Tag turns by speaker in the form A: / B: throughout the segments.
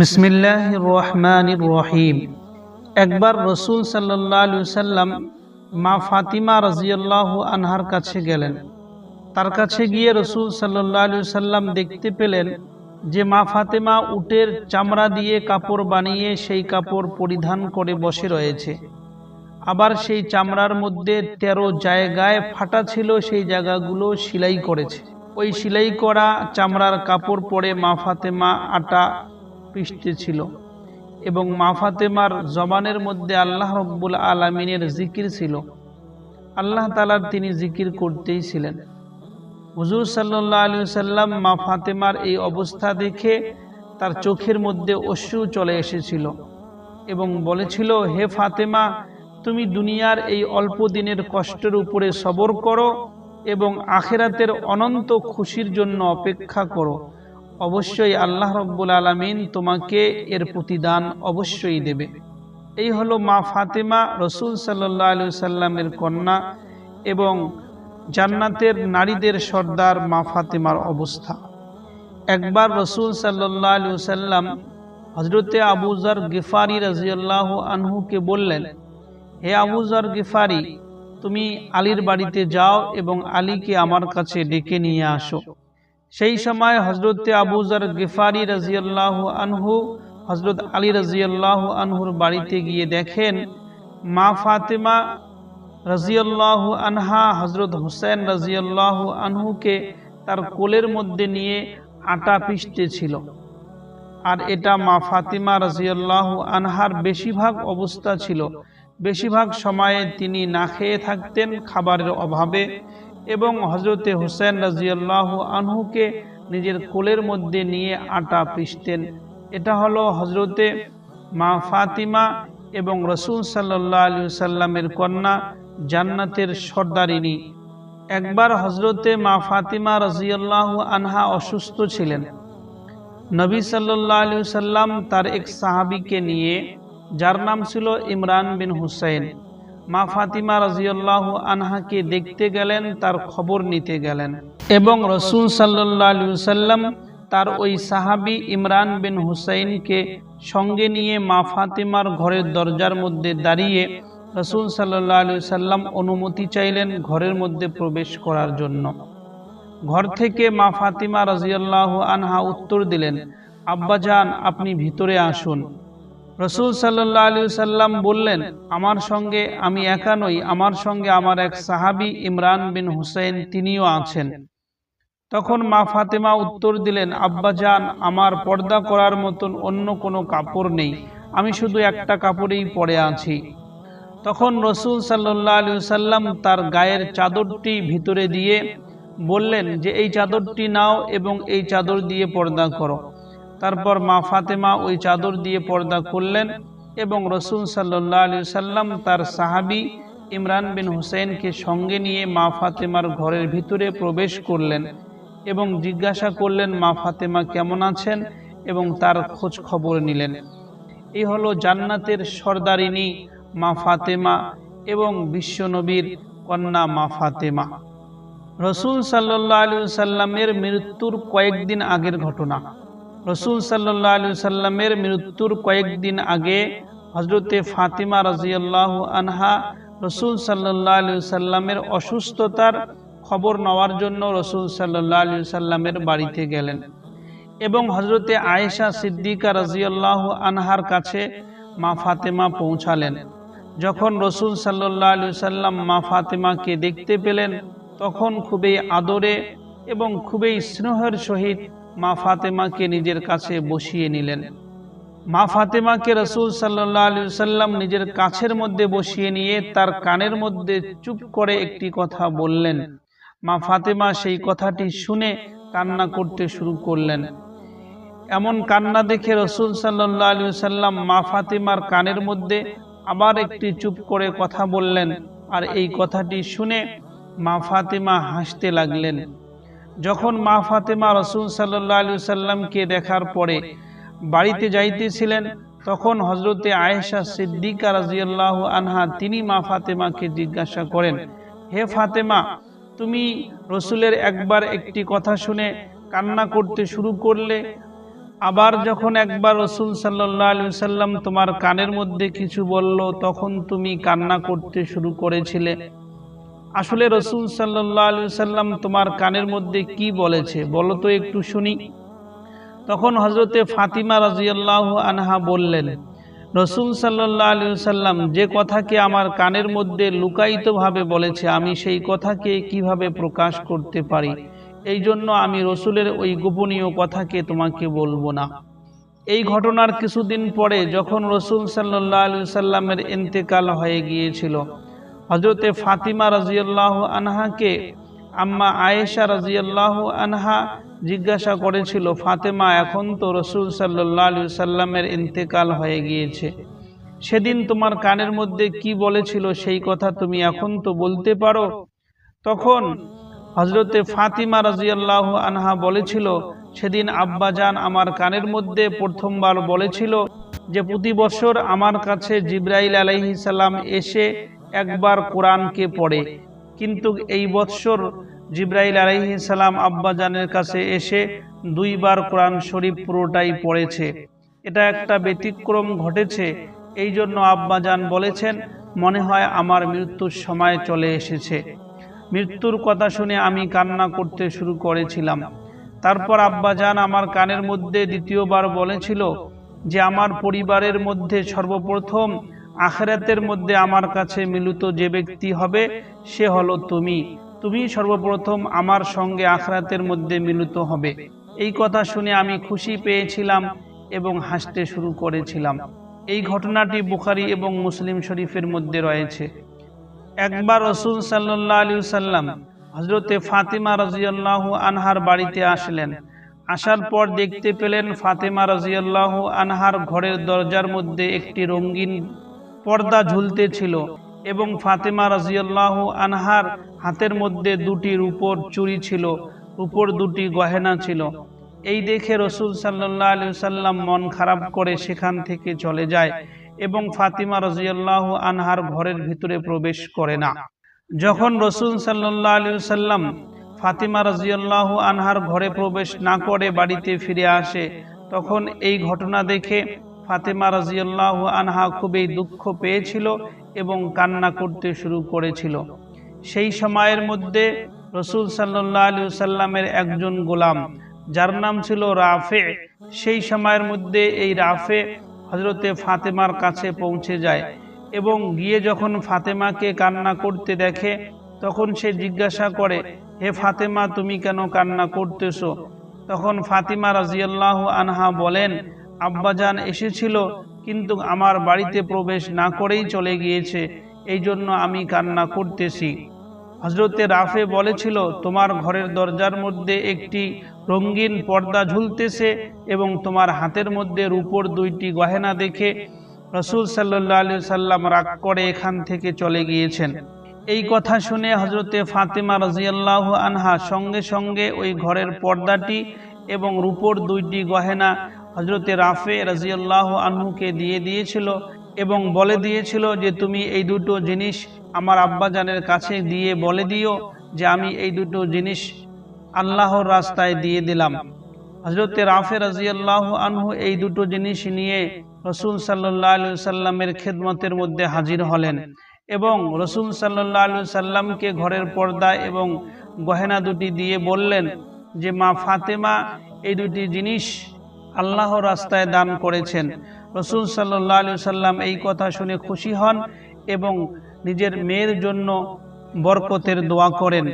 A: বিসমিল্লাহ রহমান রহিম। একবার রসুল সাল্লাহ সাল্লাম মা ফাতিমা রাজিয়াল্লাহ আনহার কাছে গেলেন। তার কাছে গিয়ে রসুল সাল্লাহ সাল্লাম দেখতে পেলেন যে মা ফাতেমা উটের চামড়া দিয়ে কাপড় বানিয়ে সেই কাপড় পরিধান করে বসে রয়েছে। আবার সেই চামড়ার মধ্যে তেরো জায়গায় ফাটা ছিল, সেই জায়গাগুলো সেলাই করেছে। ওই সেলাই করা চামড়ার কাপড় পরে মা ফাতেমা আটা পৃষ্ঠে ছিল এবং মা ফাতেমার জবানের মধ্যে আল্লাহ রব্বুল আলমিনের জিকির ছিল। আল্লাহ তালার তিনি জিকির করতেই ছিলেন। হুজুর সাল্লাহ আলু সাল্লাম মা ফাতেমার এই অবস্থা দেখে তার চোখের মধ্যে অশ্রু চলে এসেছিল এবং বলেছিল, হে ফাতেমা, তুমি দুনিয়ার এই অল্প দিনের কষ্টের উপরে সবর করো এবং আখেরাতের অনন্ত খুশির জন্য অপেক্ষা করো। অবশ্যই আল্লাহ রব্বুল আলমিন তোমাকে এর প্রতিদান অবশ্যই দেবে। এই হলো মা ফাতেমা রসুল সাল্লাহ আলু সাল্লামের কন্যা এবং জান্নাতের নারীদের সর্দার মা ফাতেমার অবস্থা। একবার রসুল সাল্লাহ আলু সাল্লাম হজরতে আবুজার গিফারি রাজিয়াল্লাহ আনহুকে বললেন, হে আবুজার গিফারি, তুমি আলীর বাড়িতে যাও এবং আলীকে আমার কাছে ডেকে নিয়ে আসো। সেই সময় হজরতে আবুজার গিফারি রাজিয়াল্লাহ আনহু হজরত আলী রাজিয়াল্লাহ আনহুর বাড়িতে গিয়ে দেখেন মা ফাতেমা রাজিয়াল্লাহ আনহা হজরত হুসেন রাজিয়াল্লাহ আনহুকে তার কোলের মধ্যে নিয়ে আটা পিষতে ছিল। আর এটা মা ফাতিমা রাজিয়াল্লাহ আনহার বেশিরভাগ অবস্থা ছিল। বেশিরভাগ সময়ে তিনি না খেয়ে থাকতেন খাবারের অভাবে। এবং হজরতে হুসেন রাজিয়াল্লাহ আনহুকে নিজের কোলের মধ্যে নিয়ে আটা পিষতেন। এটা হলো হজরতে মা ফাতিমা এবং রসুল সাল্লাহ আলী সাল্লামের কন্যা জান্নাতের সর্দারিনী। একবার হজরতে মা ফাতিমা রাজিয়াল্লাহ আনহা অসুস্থ ছিলেন। নবী সাল্লাহ আলী সাল্লাম তার এক সাহাবিকে নিয়ে, যার নাম ছিল ইমরান বিন হুসাইন। মা ফাতিমা রাজিয়াল্লাহ আনহাকে দেখতে গেলেন, তার খবর নিতে গেলেন। এবং রসুল সাল্লাহ সাল্লাম তার ওই সাহাবি ইমরান বিন হুসাইনকে সঙ্গে নিয়ে মা ফাতিমার ঘরের দরজার মধ্যে দাঁড়িয়ে রসুল সাল্লাহ আলী সাল্লাম অনুমতি চাইলেন ঘরের মধ্যে প্রবেশ করার জন্য। ঘর থেকে মা ফাতিমা রাজিয়াল্লাহ আনহা উত্তর দিলেন আব্বাজান আপনি ভিতরে আসুন। রসুল সাল্লাহ আলী সাল্লাম বললেন, আমার সঙ্গে আমি একা নই, আমার সঙ্গে আমার এক সাহাবি ইমরান বিন হুসাইন তিনিও আছেন। তখন মা ফাতেমা উত্তর দিলেন আব্বাজান আমার পর্দা করার মতন অন্য কোনো কাপড় নেই, আমি শুধু একটা কাপড়েই পরে আছি। তখন রসুল সাল্লাহ আলী সাল্লাম তার গায়ের চাদরটি ভিতরে দিয়ে বললেন যে, এই চাদরটি নাও এবং এই চাদর দিয়ে পর্দা করো। তারপর মা ফাতেমা ওই চাদর দিয়ে পর্দা করলেন এবং রসুল সাল্লাহ আলী সাল্লাম তার সাহাবি ইমরান বিন হুসেনকে সঙ্গে নিয়ে মা ফাতেমার ঘরের ভিতরে প্রবেশ করলেন এবং জিজ্ঞাসা করলেন, মা ফাতেমা কেমন আছেন? এবং তার খোঁজ খবর নিলেন। এই হলো জান্নাতের সর্দারিনী মা ফাতেমা এবং বিশ্বনবীর কন্যা মা ফাতেমা। রসুল সাল্লাহ আলু সাল্লামের মৃত্যুর কয়েকদিন আগের ঘটনা। রসুল সাল্লাহ আলু সাল্লামের মৃত্যুর কয়েকদিন আগে হজরতে ফাতিমা রাজিয়াল্লাহ আনহা রসুল সাল্লাহ আলু সাল্লামের অসুস্থতার খবর নেওয়ার জন্য রসুল সাল্লাহ আলু সাল্লামের বাড়িতে গেলেন। এবং হজরতে আয়েশা সিদ্দিকা রাজিয়াল্লাহ আনহার কাছে মা ফাতেমা পৌঁছালেন। যখন রসুল সাল্লাহ আলু সাল্লাম মা ফাতেমাকে দেখতে পেলেন, তখন খুবই আদরে এবং খুবই স্নেহের সহিত মা ফাতেমাকে নিজের কাছে বসিয়ে নিলেন। মা ফাতেমাকে রসুল সাল্লাহ আলু সাল্লাম নিজের কাছের মধ্যে বসিয়ে নিয়ে তার কানের মধ্যে চুপ করে একটি কথা বললেন। মা ফাতেমা সেই কথাটি শুনে কান্না করতে শুরু করলেন। এমন কান্না দেখে রসুল সাল্লাহ আলু সাল্লাম মা ফাতেমার কানের মধ্যে আবার একটি চুপ করে কথা বললেন। আর এই কথাটি শুনে মা ফাতেমা হাসতে লাগলেন। যখন মা ফাতেমা রসুল সাল্লাহ আলু সাল্লামকে দেখার পরে বাড়িতে যাইতেছিলেন, তখন হজরতে আয়েশা সিদ্দিকা রাজিয়াল্লাহ আনহা তিনি মা ফাতেমাকে জিজ্ঞাসা করেন, হে ফাতেমা, তুমি রসুলের একবার একটি কথা শুনে কান্না করতে শুরু করলে? আবার যখন একবার রসুল সাল্লাহ আলু সাল্লাম তোমার কানের মধ্যে কিছু বলল, তখন তুমি কান্না করতে শুরু করেছিলে। আসলে রসুল সাল্লাম তোমার কানের মধ্যে কি বলেছে? বলো তো একটু শুনি। তখন হজরতে ফাতিমা রাজিয়াল্লাহ আনহা বললেন, রসুল সাল্লাহ আলু সাল্লাম যে কথাকে আমার কানের মধ্যে লুকায়িতভাবে বলেছে, আমি সেই কথাকে কীভাবে প্রকাশ করতে পারি? এই জন্য আমি রসুলের ওই গোপনীয় কথাকে তোমাকে বলব না। এই ঘটনার কিছুদিন পরে যখন রসুল সাল্লাহ আলু সাল্লামের ইন্তেকাল হয়ে গিয়েছিল হজরতে ফাতিমা রাজিয়াল্লাহ আনহাকে আম্মা আয়েশা রাজিয়াল্লাহ আনহা জিজ্ঞাসা করেছিল, ফাতেমা, এখন তো রসুল সাল্লাহ আলু সাল্লামের ইন্তেকাল হয়ে গিয়েছে। সেদিন তোমার কানের মধ্যে কি বলেছিল সেই কথা তুমি এখন তো বলতে পারো? তখন হজরতে ফাতিমা রাজিয়াল্লাহ আনহা বলেছিল, সেদিন আব্বাজান আমার কানের মধ্যে প্রথমবার বলেছিল যে, প্রতি বছর আমার কাছে জিব্রাইল আলাইহি এসে একবার কোরআনকে পড়ে। কিন্তু এই বৎসর জিব্রাইল আলাইহি সালাম আব্বাজানের কাছে এসে দুইবার কোরআন শরীফ পুরোটাই পড়েছে। এটা একটা ব্যতিক্রম ঘটেছে। এই জন্য আব্বাজান বলেছেন, মনে হয় আমার মৃত্যুর সময় চলে এসেছে। মৃত্যুর কথা শুনে আমি কান্না করতে শুরু করেছিলাম। তারপর আব্বাজান আমার কানের মধ্যে দ্বিতীয়বার বলেছিল যে, আমার পরিবারের মধ্যে সর্বপ্রথম আখেরাতের মধ্যে আমার কাছে মিলিত যে ব্যক্তি হবে, সে হলো তুমি। তুমি সর্বপ্রথম আমার সঙ্গে আখরাতের মধ্যে মিলিত হবে। এই কথা শুনে আমি খুশি পেয়েছিলাম এবং হাসতে শুরু করেছিলাম। এই ঘটনাটি বুখারি এবং মুসলিম শরীফের মধ্যে রয়েছে। একবার রসুল সাল্লাহ আলী সাল্লাম হজরতে ফাতেমা রাজিয়াল্লাহ আনহার বাড়িতে আসলেন। আসার পর দেখতে পেলেন ফাতেমা রাজিয়াল্লাহ আনহার ঘরের দরজার মধ্যে একটি রঙিন পর্দা ঝুলতে ছিল এবং ফাতেমা রাজিয়াল্লাহ আনহার হাতের মধ্যে দুটি রূপর চুরি ছিল, উপর দুটি গহেনা ছিল। এই দেখে রসুল সাল্লাহ আলু সাল্লাম মন খারাপ করে সেখান থেকে চলে যায় এবং ফাতিমা রাজিয়াল্লাহ আনহার ঘরের ভিতরে প্রবেশ করে না। যখন রসুল সাল্লাহ আলু সাল্লাম ফাতিমা রাজিয়াল্লাহ আনহার ঘরে প্রবেশ না করে বাড়িতে ফিরে আসে, তখন এই ঘটনা দেখে ফাতেমা রাজিয়াল্লাহ আনহা খুবই দুঃখ পেয়েছিল এবং কান্না করতে শুরু করেছিল। সেই সময়ের মধ্যে রসুল সাল্লাহ আলু সাল্লামের একজন গোলাম, যার নাম ছিল রাফে, সেই সময়ের মধ্যে এই রাফে হজরতে ফাতেমার কাছে পৌঁছে যায় এবং গিয়ে যখন ফাতেমাকে কান্না করতে দেখে, তখন সে জিজ্ঞাসা করে, হে ফাতেমা, তুমি কেন কান্না করতেছো? তখন ফাতিমা রাজিয়াল্লাহ আনহা বলেন আব্বাজান এসেছিল, কিন্তু আমার বাড়িতে প্রবেশ না করেই চলে গিয়েছে এই জন্য আমি কান্না করতেছি। হজরতে রাফে বলেছিল, তোমার ঘরের দরজার মধ্যে একটি রঙিন পর্দা ঝুলতেছে এবং তোমার হাতের মধ্যে রূপর দুইটি গহেনা দেখে রসুল সাল্লাহ আলি সাল্লাম রাগ করে এখান থেকে চলে গিয়েছেন। এই কথা শুনে হজরতে ফাতেমা রাজিয়াল্লাহ আনহা সঙ্গে সঙ্গে ওই ঘরের পর্দাটি এবং রূপর দুইটি গহেনা হজরতে রাফে রাজিয়াল্লাহ আনহুকে দিয়ে দিয়েছিল এবং বলে দিয়েছিল যে, তুমি এই দুটো জিনিস আমার আব্বাজানের কাছে দিয়ে বলে দিও যে, আমি এই দুটো জিনিস আল্লাহর রাস্তায় দিয়ে দিলাম। হজরতে রাফে রাজিয়াল্লাহ আনহু এই দুটো জিনিস নিয়ে রসুল সাল্লাহ আলু সাল্লামের খেদমতের মধ্যে হাজির হলেন এবং রসুল সাল্লাহ আলু সাল্লামকে ঘরের পর্দা এবং গহেনা দুটি দিয়ে বললেন যে, মা ফাতেমা, এই দুটি জিনিস আল্লাহ রাস্তায় দান করেছেন। রসুল সাল্লাহ আলু সাল্লাম এই কথা শুনে খুশি হন এবং নিজের মেয়ের জন্য বরকতের দোয়া করেন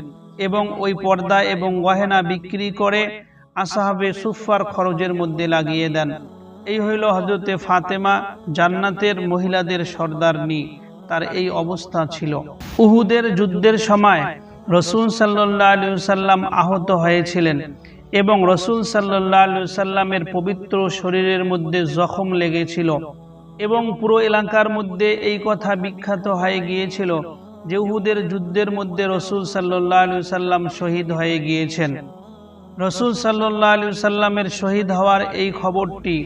A: এবং ওই পর্দা এবং গহেনা বিক্রি করে আসাহাবে সুফার খরচের মধ্যে লাগিয়ে দেন। এই হইল হজরতে ফাতেমা জান্নাতের মহিলাদের সর্দারনি তার এই অবস্থা ছিল। উহুদের যুদ্ধের সময় রসুল সাল্লাহ আলু সাল্লাম আহত হয়েছিলেন। এবং রসুল সাল্লাহ সাল্লামের পবিত্র শরীরের মধ্যে জখম লেগেছিল এবং পুরো এলাকার মধ্যে এই কথা বিখ্যাত হয়ে গিয়েছিল যে উহুদের যুদ্ধের মধ্যে রসুল সাল্লাহ সাল্লাম শহীদ হয়ে গিয়েছেন। রসুল সাল্লাহ সাল্লামের শহীদ হওয়ার এই খবরটি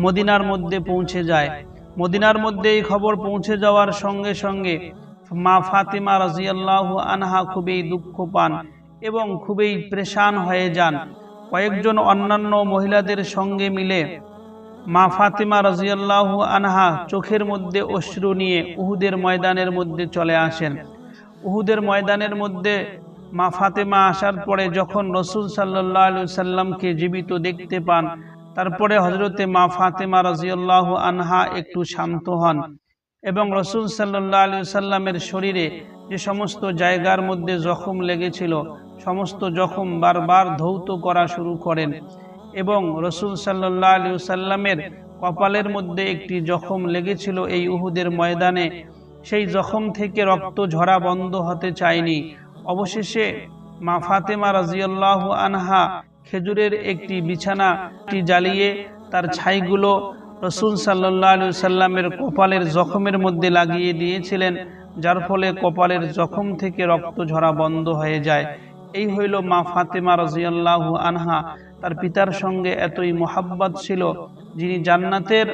A: মদিনার মধ্যে পৌঁছে যায়। মদিনার মধ্যে এই খবর পৌঁছে যাওয়ার সঙ্গে সঙ্গে মা ফাতিমা রাজিয়াল্লাহ আনহা খুবই দুঃখ পান এবং খুবই প্রেশান হয়ে যান। কয়েকজন অন্যান্য মহিলাদের সঙ্গে মিলে মা ফাতেমা রাজিয়াল্লাহ আনহা চোখের মধ্যে অশ্রু নিয়ে উহুদের ময়দানের মধ্যে চলে আসেন। উহুদের ময়দানের মধ্যে মা ফাতেমা আসার পরে যখন রসুল সাল্লাহ সাল্লামকে জীবিত দেখতে পান, তারপরে হজরতে মা ফাতেমা রাজিয়াল্লাহ আনহা একটু শান্ত হন। এবং রসুল সাল্লাহ আলু সাল্লামের শরীরে যে সমস্ত জায়গার মধ্যে জখম লেগেছিল, সমস্ত জখম বারবার ধৌত করা শুরু করেন এবং রসুল সাল্লাহ আলু সাল্লামের কপালের মধ্যে একটি জখম লেগেছিল এই উহুদের ময়দানে। সেই জখম থেকে রক্ত ঝরা বন্ধ হতে চায়নি। অবশেষে মা ফাতেমা রাজিয়াল্লাহ আনহা খেজুরের একটি বিছানা জ্বালিয়ে তার ছাইগুলো রসুল সাল্লাহ সাল্লামের কপালের জখমের মধ্যে লাগিয়ে দিয়েছিলেন, যার ফলে কপালের জখম থেকে রক্ত ঝরা বন্ধ হয়ে যায়। এই হইল মা ফাতেমা রাজিয়াল্লাহ আনহা। তার পিতার সঙ্গে এতই মোহাব্বত ছিল যিনি জান্নাতের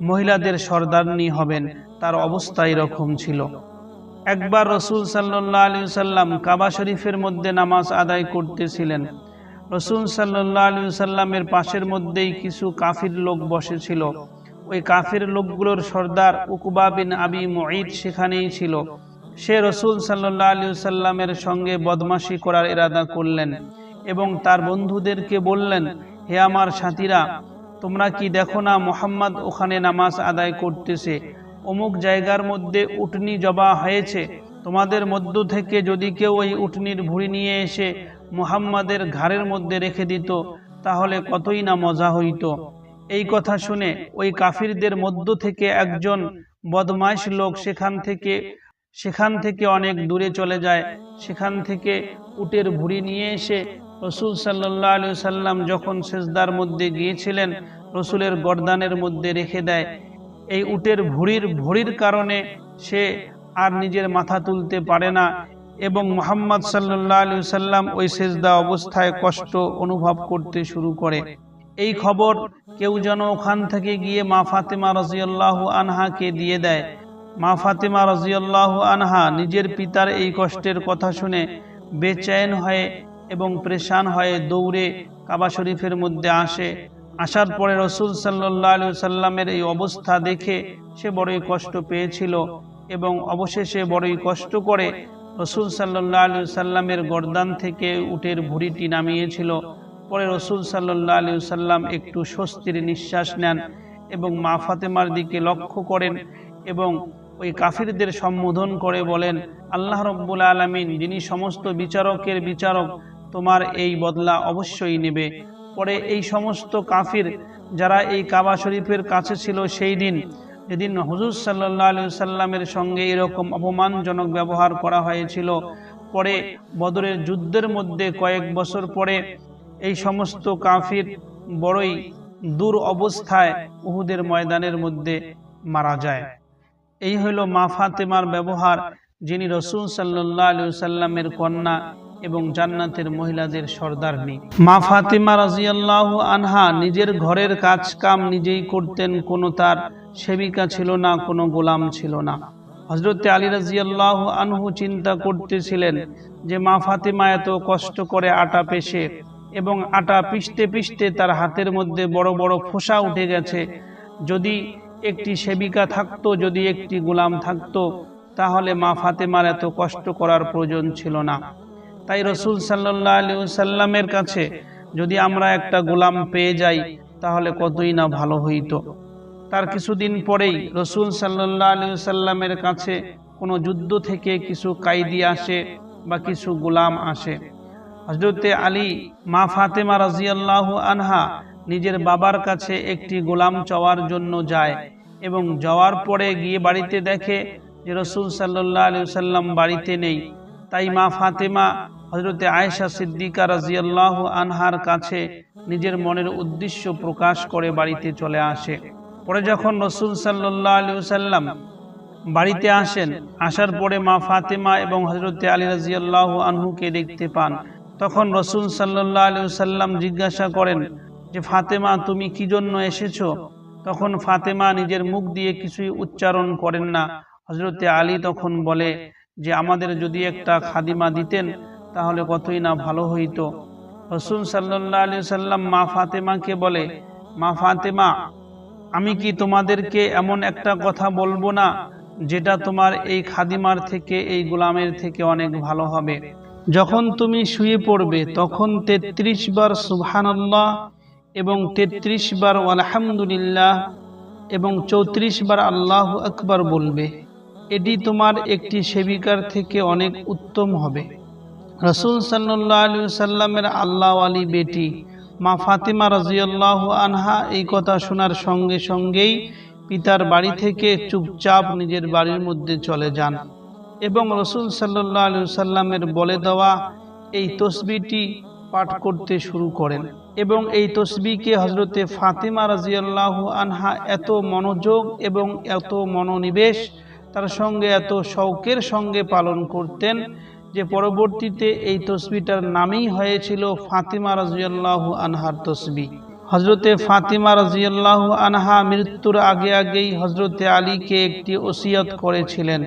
A: মহিলাদের সর্দারনি হবেন, তার অবস্থা এরকম ছিল। একবার রসুল সাল্লাহ আলী সাল্লাম কাবা শরীফের মধ্যে নামাজ আদায় করতেছিলেন। রসুল সাল্লাহ আলী সাল্লামের পাশের মধ্যেই কিছু কাফির লোক বসেছিল। ওই কাফির লোকগুলোর সর্দার উকুবা বিন আবি মঈদ সেখানেই ছিল। সে রসুল সাল্লাহ আলী সাল্লামের সঙ্গে বদমাশি করার ইরাদা করলেন এবং তার বন্ধুদেরকে বললেন, হে আমার সাথীরা, তোমরা কি দেখো না মোহাম্মদ ওখানে নামাজ আদায় করতেছে? অমুক জায়গার মধ্যে উটনি জবা হয়েছে তোমাদের মধ্য থেকে যদি কেউ ওই উটনির ভুড়ি নিয়ে এসে মুহাম্মাদের ঘাড়ের মধ্যে রেখে দিত, তাহলে কতই না মজা হইত। এই কথা শুনে ওই কাফিরদের মধ্য থেকে একজন বদমাইশ লোক সেখান থেকে সেখান থেকে অনেক দূরে চলে যায়। সেখান থেকে উটের ভুড়ি নিয়ে এসে রসুল সাল্লাহ আলু সাল্লাম যখন সেজদার মধ্যে গিয়েছিলেন, রসুলের গরদানের মধ্যে রেখে দেয়। এই উটের ভুড়ির ভুড়ির কারণে সে আর নিজের মাথা তুলতে পারে না। এবং মোহাম্মদ সাল্লাহ আলু সাল্লাম ওই সেজদা অবস্থায় কষ্ট অনুভব করতে শুরু করে। এই খবর কেউ যেন ওখান থেকে গিয়ে মা ফাতেমা রাজিয়াল্লাহ আনহাকে দিয়ে দেয়। মা ফাতেমা রাজিয়াল্লাহ আনহা নিজের পিতার এই কষ্টের কথা শুনে বেচैन হয়ে এবং প্রেশান হয়ে দৌড়ে কাবা শরীফের মধ্যে আসে। আসার পরে রসুল সাল্লাহ আলু সাল্লামের এই অবস্থা দেখে সে বড়ই কষ্ট পেয়েছিল। এবং অবশেষে বড়ই কষ্ট করে রসুল সাল্লাহ আলু সাল্লামের গরদান থেকে উটের ভুড়িটি নামিয়েছিল। পরে রসুল সাল্লাহ আলু সাল্লাম একটু স্বস্তির নিঃশ্বাস নেন এবং মা ফাতেমার দিকে লক্ষ্য করেন এবং ওই কাফিরদের সম্বোধন করে বলেন, আল্লাহ রব্বুল আলমিন, যিনি সমস্ত বিচারকের বিচারক, তোমার এই বদলা অবশ্যই নেবে। পরে এই সমস্ত কাফির যারা এই কাবা শরীফের কাছে ছিল সেই দিন যেদিন হুজুর সাল্লাহ আলু সাল্লামের সঙ্গে এরকম অপমানজনক ব্যবহার করা হয়েছিল। পরে বদরের যুদ্ধের মধ্যে কয়েক বছর পরে এই সমস্ত কাফির বড়ই দূর অবস্থায় উহুদের ময়দানের মধ্যে মারা যায়। এই হইল মা ফাতেমার ব্যবহার, যিনি রসুল সাল্লাহ আলু সাল্লামের কন্যা এবং জান্নাতের মহিলাদের সর্দারনি। মা ফাতিমা রাজিয়াল্লাহ আনহা নিজের ঘরের কাজ কাম নিজেই করতেন, কোনো তার সেবিকা ছিল না, কোনো গোলাম ছিল না। হজরতে আলী রাজিয়াল্লাহ আনহু চিন্তা করতেছিলেন যে মা ফাতিমা এত কষ্ট করে আটা পেশে এবং আটা পিষতে পিষতে তার হাতের মধ্যে বড় বড় ফোসা উঠে গেছে। যদি একটি সেবিকা থাকতো, যদি একটি গোলাম থাকতো, তাহলে মা ফাতেমার এত কষ্ট করার প্রয়োজন ছিল না। তাই রসুল সাল্লাহ আলী সাল্লামের কাছে, যদি আমরা একটা গোলাম পেয়ে যাই, তাহলে কতই না ভালো হইতো। তার কিছুদিন পরেই রসুল সাল্লাহ আলী সাল্লামের কাছে কোনো যুদ্ধ থেকে কিছু কাইদি আসে বা কিছু গোলাম আসে। হজরতে আলী মা ফাতেমা রাজিয়াল্লাহ আনহা নিজের বাবার কাছে একটি গোলাম চাওয়ার জন্য যায় এবং যাওয়ার পরে গিয়ে বাড়িতে দেখে যে রসুল সাল্লাহ আলী সাল্লাম বাড়িতে নেই। তাই মা ফাতেমা হজরতে আয়েশা সিদ্দিকা রাজিয়াল্লাহ আনহার কাছে নিজের মনের উদ্দেশ্য প্রকাশ করে বাড়িতে চলে আসে। পরে যখন রসুল সাল্লাহ আলী সাল্লাম বাড়িতে আসেন, আসার পরে মা ফাতেমা এবং হজরতে আলী রাজিয়াল্লাহ আনহুকে দেখতে পান। তখন রসুল সাল্লাহ আলী সাল্লাম জিজ্ঞাসা করেন যে, ফাতেমা, তুমি কি জন্য এসেছ? তখন ফাতেমা নিজের মুখ দিয়ে কিছুই উচ্চারণ করেন না। হজরতে আলী তখন বলে যে, আমাদের যদি একটা খাদিমা দিতেন, তাহলে কতই না ভালো হইতো? রসুল সাল্লাহ আলি সাল্লাম মা ফাতেমাকে বলে, মা ফাতেমা আমি কি তোমাদেরকে এমন একটা কথা বলব না, যেটা তোমার এই খাদিমার থেকে, এই গোলামের থেকে অনেক ভালো হবে? যখন তুমি শুয়ে পড়বে, তখন তেত্রিশ বার সুবহানাল্লাহ এবং তেত্রিশ বার আলহামদুলিল্লাহ এবং চৌত্রিশ বার আল্লাহ আকবার বলবে, এটি তোমার একটি সেবিকার থেকে অনেক উত্তম হবে। রসুল সাল্লাহ আলু সাল্লামের আল্লাহ আলী বেটি মা ফাতিমা রাজিয়াল্লাহ আনহা এই কথা শোনার সঙ্গে সঙ্গেই পিতার বাড়ি থেকে চুপচাপ নিজের বাড়ির মধ্যে চলে যান এবং রসুল সাল্লাহ আলু সাল্লামের বলে দেওয়া এই তসবিটি পাঠ করতে শুরু করেন এবং এই তসবিকে হজরতে ফাতিমা রাজিয়াল্লাহ আনহা এত মনোযোগ এবং এত মনোনিবেশ, তার সঙ্গে এত শৌকের সঙ্গে পালন করতেন যে পরবর্তীতে এই তসবিটার নামই হয়েছিল ফাতিমা রাজিয়াল্লাহ আনহার তসবি। হজরতে ফাতিমা রাজিয়াল্লাহ আনহা মৃত্যুর আগে আগেই হজরতে আলীকে একটি ওসিয়ত করেছিলেন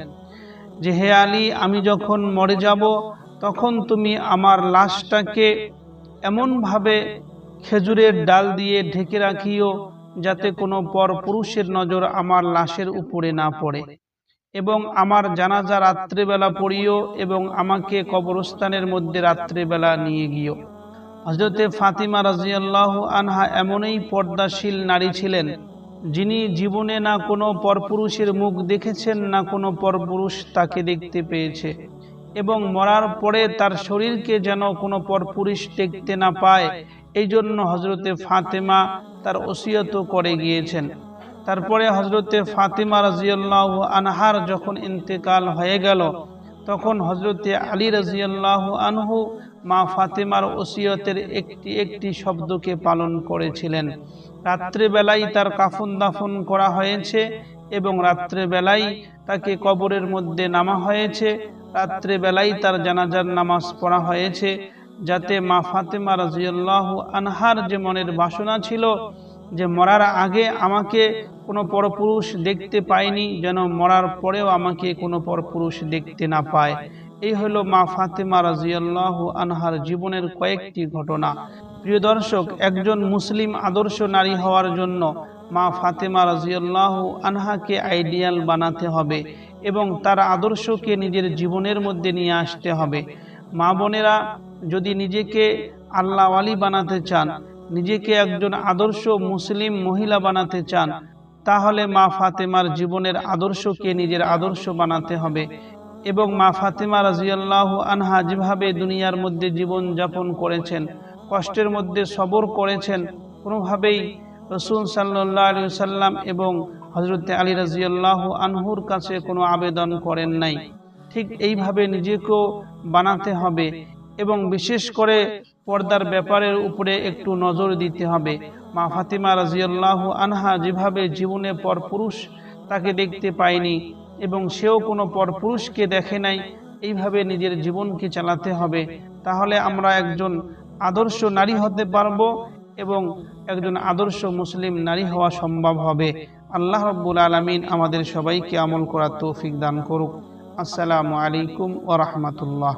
A: যে, হে আলী, আমি যখন মরে যাব, তখন তুমি আমার লাশটাকে এমনভাবে খেজুরের ডাল দিয়ে ঢেকে রাখিও যাতে কোনো পর পুরুষের নজর আমার লাশের উপরে না পড়ে। এবং আমার জানাজা রাত্রেবেলা পড়িও এবং আমাকে কবরস্থানের মধ্যে রাত্রেবেলা নিয়ে গিয়েও হজরতে ফাতিমা রাজিয়াল্লাহ আনহা এমনই পর্দাশীল নারী ছিলেন, যিনি জীবনে না কোনো পরপুরুষের মুখ দেখেছেন, না কোনো পরপুরুষ তাকে দেখতে পেয়েছে এবং মরার পরে তার শরীরকে যেন কোনো পরপুরুষ দেখতে না পায় এই জন্য হজরতে ফাতেমা তার ওসিয়ত করে গিয়েছেন। তারপরে হজরতে ফাতিমা রাজিয়াল্লাহ আনহার যখন ইন্তেকাল হয়ে গেল, তখন হজরতে আলী রাজিয়াল্লাহ আনহু মা ফাতেমার ওসিয়তের একটি একটি শব্দকে পালন করেছিলেন। রাত্রেবেলায় তার কাফন দাফন করা হয়েছে এবং রাত্রেবেলায় তাকে কবরের মধ্যে নামা হয়েছে। রাত্রেবেলায় তার জানাজার নামাজ পড়া হয়েছে, যাতে মা ফাতেমা রাজিয়াল্লাহ আনহার যে মনের বাসনা ছিল যে মরার আগে আমাকে কোনো পরপুরুষ দেখতে পায়নি, যেন মরার পরেও আমাকে কোনো পরপুরুষ দেখতে না পায়। এই হলো মা ফাতেমা রাজিয়াল্লাহ আনহার জীবনের কয়েকটি ঘটনা। প্রিয় দর্শক, একজন মুসলিম আদর্শ নারী হওয়ার জন্য মা ফাতেমা রাজিয়াল্লাহ আনহাকে আইডিয়াল বানাতে হবে এবং তার আদর্শকে নিজের জীবনের মধ্যে নিয়ে আসতে হবে। মা বোনেরা যদি নিজেকে আল্লাহওয়ালি বানাতে চান নিজেকে একজন আদর্শ মুসলিম মহিলা বানাতে চান, তাহলে মা ফাতেমার জীবনের আদর্শকে নিজের আদর্শ বানাতে হবে। এবং মা ফাতেমা রাজিয়াল্লাহ আনহা যেভাবে দুনিয়ার মধ্যে জীবন যাপন করেছেন, কষ্টের মধ্যে সবর করেছেন, কোনোভাবেই রসুল সাল্লাহ সাল্লাম এবং হজরত আলী রাজিয়াল্লাহ আনহুর কাছে কোনো আবেদন করেন নাই। ঠিক এইভাবে নিজেকেও বানাতে হবে এবং বিশেষ করে পর্দার ব্যাপারের উপরে একটু নজর দিতে হবে। মা ফাতিমা রাজিয়াল্লাহ আনহা যেভাবে জীবনে পরপুরুষ তাকে দেখতে পায়নি এবং সেও কোনো পরপুরুষকে দেখে নাই, এইভাবে নিজের জীবনকে চালাতে হবে। তাহলে আমরা একজন আদর্শ নারী হতে পারব এবং একজন আদর্শ মুসলিম নারী হওয়া সম্ভব হবে। আল্লাহ রব্বুল আলমিন আমাদের সবাইকে আমল করার তৌফিক দান করুক। আসসালামু আলাইকুম ও রহমতুল্লাহ।